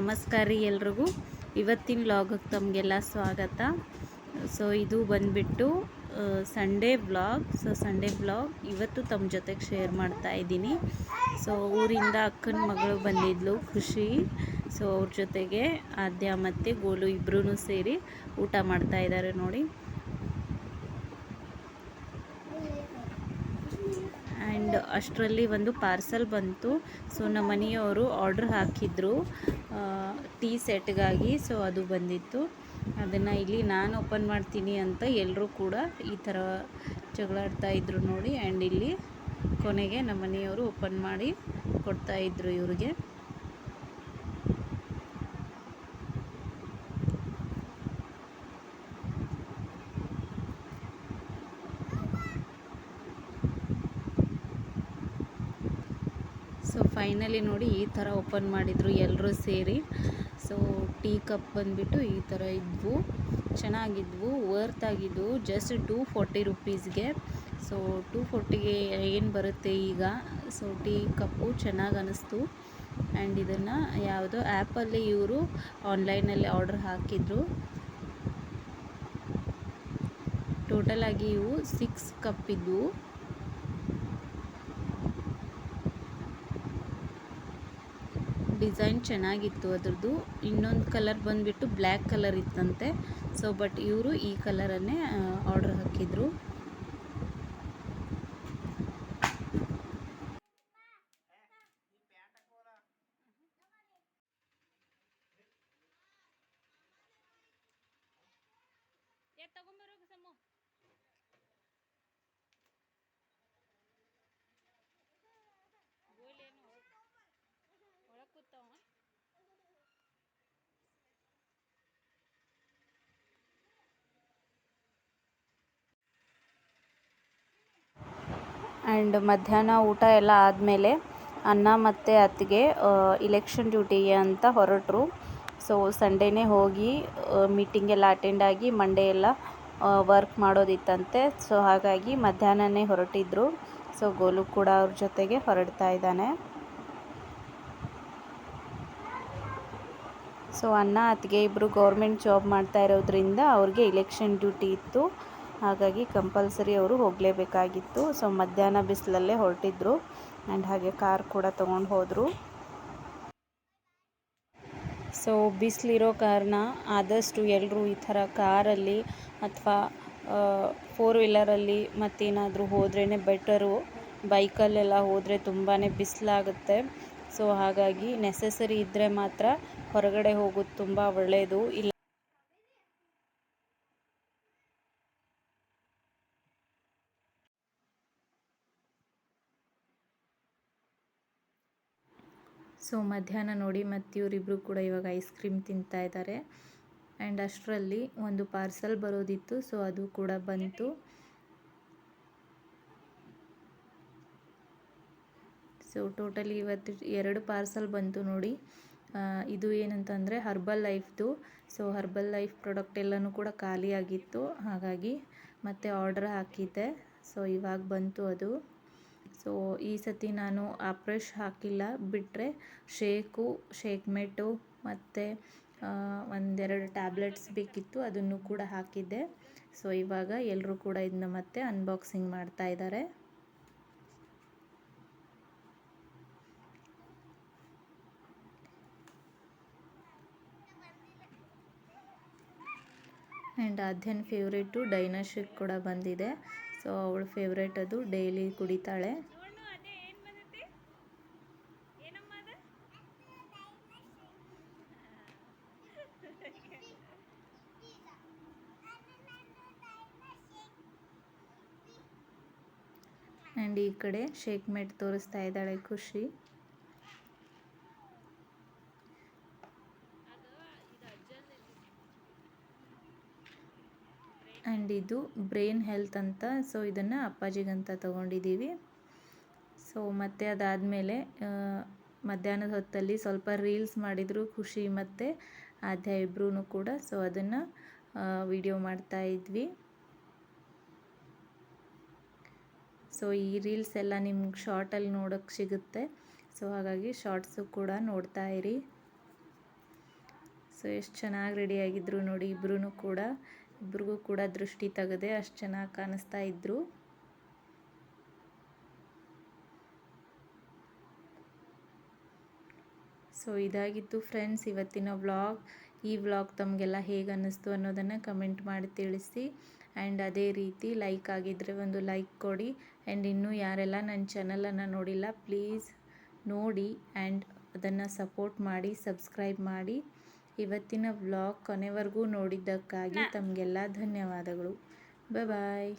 ನಮಸ್ಕಾರ ರೀ ಎಲ್ರಿಗೂ. ಇವತ್ತಿನ ವ್ಲಾಗಕ್ಕೆ ತಮಗೆಲ್ಲ ಸ್ವಾಗತ. ಸೊ ಇದು ಬಂದ್ಬಿಟ್ಟು Sunday vlog so Sunday vlog ಇವತ್ತು ತಮ್ಮ ಜೊತೆಗೆ ಶೇರ್ ಮಾಡ್ತಾ ಇದ್ದೀನಿ. ಸೊ ಊರಿಂದ ಅಕ್ಕನ ಮಗಳು ಬಂದಿದ್ಲು, ಖುಷಿ. ಸೊ ಅವ್ರ ಜೊತೆಗೆ ಆದ್ಯ ಮತ್ತು ಗೋಲು ಇಬ್ಬರೂ ಸೇರಿ ಊಟ ಮಾಡ್ತಾ ಇದ್ದಾರೆ ನೋಡಿ. ಆ್ಯಂಡ್ ಅಷ್ಟರಲ್ಲಿ ಒಂದು ಪಾರ್ಸಲ್ ಬಂತು. ಸೊ ನಮ್ಮ ಮನೆಯವರು ಆರ್ಡ್ರ್ ಹಾಕಿದ್ರು. ಟೀ ಸೆಟ್ಗಾಗಿ ಸೊ ಅದು ಬಂದಿತ್ತು. ಅದನ್ನು ಇಲ್ಲಿ ನಾನು ಓಪನ್ ಮಾಡ್ತೀನಿ ಅಂತ ಎಲ್ಲರೂ ಕೂಡ ಈ ಥರ ಜಗಳಾಡ್ತಾ ಇದ್ರು ನೋಡಿ. ಆ್ಯಂಡ್ ಇಲ್ಲಿ ಕೊನೆಗೆ ನಮ್ಮ ಮನೆಯವರು ಓಪನ್ ಮಾಡಿ ಕೊಡ್ತಾಯಿದ್ರು ಇವ್ರಿಗೆ. ಸೊ ಫೈನಲಿ ನೋಡಿ ಈ ಥರ ಓಪನ್ ಮಾಡಿದರು ಎಲ್ಲರೂ ಸೇರಿ. ಸೊ ಟೀ ಕಪ್ ಬಂದುಬಿಟ್ಟು ಈ ಥರ ಇದ್ವು. ಚೆನ್ನಾಗಿದ್ವು ವರ್ತ್ ಆಗಿದ್ವು ಜಸ್ಟ್ ಟೂ ಫೋರ್ಟಿ ರುಪೀಸ್ಗೆ ಸೊ ಟೂ ಫೋರ್ಟಿಗೆ ಏನು ಬರುತ್ತೆ ಈಗ? ಸೊ ಟೀ ಕಪ್ಪು ಚೆನ್ನಾಗಿ ಅನ್ನಿಸ್ತು ಆ್ಯಂಡ್ ಇದನ್ನು ಯಾವುದೋ ಆ್ಯಪಲ್ಲಿ ಇವರು ಆನ್ಲೈನಲ್ಲಿ ಆರ್ಡ್ರ್ ಹಾಕಿದರು. ಟೋಟಲಾಗಿ ಇವು ಸಿಕ್ಸ್ ಕಪ್ ಇದ್ವು. ಡಿಸೈನ್ ಚೆನ್ನಾಗಿತ್ತು ಅದ್ರದ್ದು. ಇನ್ನೊಂದು ಕಲರ್ ಬಂದುಬಿಟ್ಟು ಬ್ಲ್ಯಾಕ್ ಕಲರ್ ಇತ್ತಂತೆ. ಸೊ ಬಟ್ ಇವರು ಈ ಕಲರನ್ನೇ ಆರ್ಡರ್ ಹಾಕಿದ್ರು. ಆ್ಯಂಡ್ ಮಧ್ಯಾಹ್ನ ಊಟ ಎಲ್ಲ ಆದಮೇಲೆ ಅನ್ನ ಮತ್ತು ಅತ್ತಿಗೆ ಇಲೆಕ್ಷನ್ ಡ್ಯೂಟಿಗೆ ಅಂತ ಹೊರಟರು. ಸೊ ಸಂಡೇನೇ ಹೋಗಿ ಮೀಟಿಂಗೆಲ್ಲ ಅಟೆಂಡ್ ಆಗಿ ಮಂಡೇ ಎಲ್ಲ ವರ್ಕ್ ಮಾಡೋದಿತ್ತಂತೆ. ಸೊ ಹಾಗಾಗಿ ಮಧ್ಯಾಹ್ನನೇ ಹೊರಟಿದ್ರು. ಸೊ ಗೋಲು ಕೂಡ ಅವ್ರ ಜೊತೆಗೆ ಹೊರಡ್ತಾ ಇದ್ದಾನೆ. ಸೊ ಅಣ್ಣ, ಅತ್ತಿಗೆ ಇಬ್ಬರು ಗೌರ್ಮೆಂಟ್ ಜಾಬ್ ಮಾಡ್ತಾ ಇರೋದ್ರಿಂದ ಅವ್ರಿಗೆ ಇಲೆಕ್ಷನ್ ಡ್ಯೂಟಿ ಇತ್ತು. ಹಾಗಾಗಿ ಕಂಪಲ್ಸರಿ ಅವರು ಹೋಗಲೇಬೇಕಾಗಿತ್ತು. ಸೊ ಮಧ್ಯಾಹ್ನ ಬಿಸಿಲಲ್ಲೇ ಹೊರಟಿದ್ರು ಆ್ಯಂಡ್ ಹಾಗೆ ಕಾರ್ ಕೂಡ ತೊಗೊಂಡು ಹೋದರು. ಸೊ ಬಿಸಿಲಿರೋ ಕಾರಣ ಆದಷ್ಟು ಎಲ್ಲರೂ ಈ ಥರ ಕಾರಲ್ಲಿ ಅಥವಾ ಫೋರ್ ವೀಲರಲ್ಲಿ ಮತ್ತೇನಾದರೂ ಹೋದ್ರೇ ಬೆಟರು ಬೈಕಲ್ಲೆಲ್ಲ ಹೋದರೆ ತುಂಬಾ ಬಿಸಿಲಾಗುತ್ತೆ. ಸೊ ಹಾಗಾಗಿ ನೆಸೆಸರಿ ಇದ್ದರೆ ಮಾತ್ರ ಹೊರಗಡೆ ಹೋಗೋದು ತುಂಬ ಒಳ್ಳೆಯದು ಇಲ್ಲ ಸೊ, ಮಧ್ಯಾಹ್ನ ನೋಡಿ ಮತ್ತು ಇವರಿಬ್ಬರು ಕೂಡ ಇವಾಗ ಐಸ್ ಕ್ರೀಮ್ ತಿಂತಾ ಇದ್ದಾರೆ. ಆ್ಯಂಡ್ ಅಷ್ಟರಲ್ಲಿ ಒಂದು ಪಾರ್ಸಲ್ ಬರೋದಿತ್ತು ಸೊ ಅದು ಕೂಡ ಬಂತು. ಸೊ ಟೋಟಲಿ ಇವತ್ತು ಎರಡು ಪಾರ್ಸಲ್ ಬಂತು ನೋಡಿ. ಇದು ಏನಂತಂದರೆ ಹರ್ಬಲ್ ಲೈಫ್ದು ಸೊ ಹರ್ಬಲ್ ಲೈಫ್ ಪ್ರಾಡಕ್ಟ್ ಎಲ್ಲನೂ ಕೂಡ ಖಾಲಿಯಾಗಿತ್ತು ಹಾಗಾಗಿ ಮತ್ತೆ ಆರ್ಡರ್ ಹಾಕಿದ್ದೆ. ಸೊ ಇವಾಗ ಬಂತು ಅದು. ಸೊ ಈ ಸತಿ ನಾನು ಆಪ್ರೆಶ್ ಹಾಕಿಲ್ಲ. ಬಿಟ್ಟರೆ ಶೇಕು ಶೇಕ್ ಮೆಟು ಮತ್ತು ಒಂದೆರಡು ಟ್ಯಾಬ್ಲೆಟ್ಸ್ ಬೇಕಿತ್ತು. ಅದನ್ನು ಕೂಡ ಹಾಕಿದ್ದೆ. ಸೊ ಇವಾಗ ಎಲ್ಲರೂ ಕೂಡ ಇದನ್ನ ಮತ್ತೆ ಅನ್ಬಾಕ್ಸಿಂಗ್ ಮಾಡ್ತಾ ಇದ್ದಾರೆ ಆ್ಯಂಡ್ ಆದ್ಯನ ಫೇವ್ರೇಟು ಡೈನಶಿಕ್ ಕೂಡ ಬಂದಿದೆ ಸೊ ಅವಳ ಫೇವ್ರೇಟ್ ಅದು ಡೈಲಿ ಕುಡಿತಾಳೆ ಆ್ಯಂಡ್ ಈ ಕಡೆ ಶೇಕ್ ಮೇಟ್ ತೋರಿಸ್ತಾ ಇದ್ದಾಳೆ ಖುಷಿ. ಆ್ಯಂಡ್ ಇದು ಬ್ರೈನ್ ಹೆಲ್ತ್ ಅಂತ. ಸೊ, ಇದನ್ನು ಅಪ್ಪಾಜಿಗಂತ ತೊಗೊಂಡಿದ್ದೀವಿ. ಸೊ, ಮತ್ತು ಅದಾದಮೇಲೆ ಮಧ್ಯಾಹ್ನದ ಹೊತ್ತಲ್ಲಿ ಸ್ವಲ್ಪ ರೀಲ್ಸ್ ಮಾಡಿದರೂ ಖುಷಿ ಮತ್ತು ಆದ್ಯ ಇಬ್ಬರೂ ಕೂಡ. ಸೊ, ಅದನ್ನು ವಿಡಿಯೋ ಮಾಡ್ತಾ ಇದ್ವಿ. ಸೊ, ಈ ರೀಲ್ಸ್ ಎಲ್ಲ ನಿಮ್ಗೆ ಶಾರ್ಟಲ್ಲಿ ನೋಡೋಕ್ಕೆ ಸಿಗುತ್ತೆ. ಸೊ, ಹಾಗಾಗಿ ಶಾರ್ಟ್ಸು ಕೂಡ ನೋಡ್ತಾ ಇರಿ. ಸೊ, ಎಷ್ಟು ಚೆನ್ನಾಗಿ ರೆಡಿಯಾಗಿದ್ದರು ನೋಡಿ ಇಬ್ಬರೂ ಕೂಡ. ಇಬ್ರಿಗೂ ಕೂಡ ದೃಷ್ಟಿ ತೆಗೆದೆ ಅಷ್ಟು ಚೆನ್ನಾಗಿ ಕಾಣಿಸ್ತಾ ಇದ್ದರು ಸೊ ಇದಾಗಿತ್ತು ಫ್ರೆಂಡ್ಸ್ ಇವತ್ತಿನ ವ್ಲಾಗ್ ಈ ವ್ಲಾಗ್ ತಮಗೆಲ್ಲ ಹೇಗೆ ಅನ್ನಿಸ್ತು ಅನ್ನೋದನ್ನು ಕಮೆಂಟ್ ಮಾಡಿ ತಿಳಿಸಿ. ಆ್ಯಂಡ್ ಅದೇ ರೀತಿ ಲೈಕ್ ಆಗಿದ್ದರೆ ಒಂದು ಲೈಕ್ ಕೊಡಿ. ಆ್ಯಂಡ್ ಇನ್ನೂ ಯಾರೆಲ್ಲ ನನ್ನ ಚಾನಲನ್ನು ನೋಡಿಲ್ಲ ಪ್ಲೀಸ್ ನೋಡಿ. ಆ್ಯಂಡ್ ಅದನ್ನು ಸಪೋರ್ಟ್ ಮಾಡಿ ಸಬ್ಸ್ಕ್ರೈಬ್ ಮಾಡಿ. ಇವತ್ತಿನ ವ್ಲಾಗ್ ಕೊನೆವರೆಗೂ ನೋಡಿದ್ದಕ್ಕಾಗಿ ತಮಗೆಲ್ಲ ಧನ್ಯವಾದಗಳು. ಬಾಯ್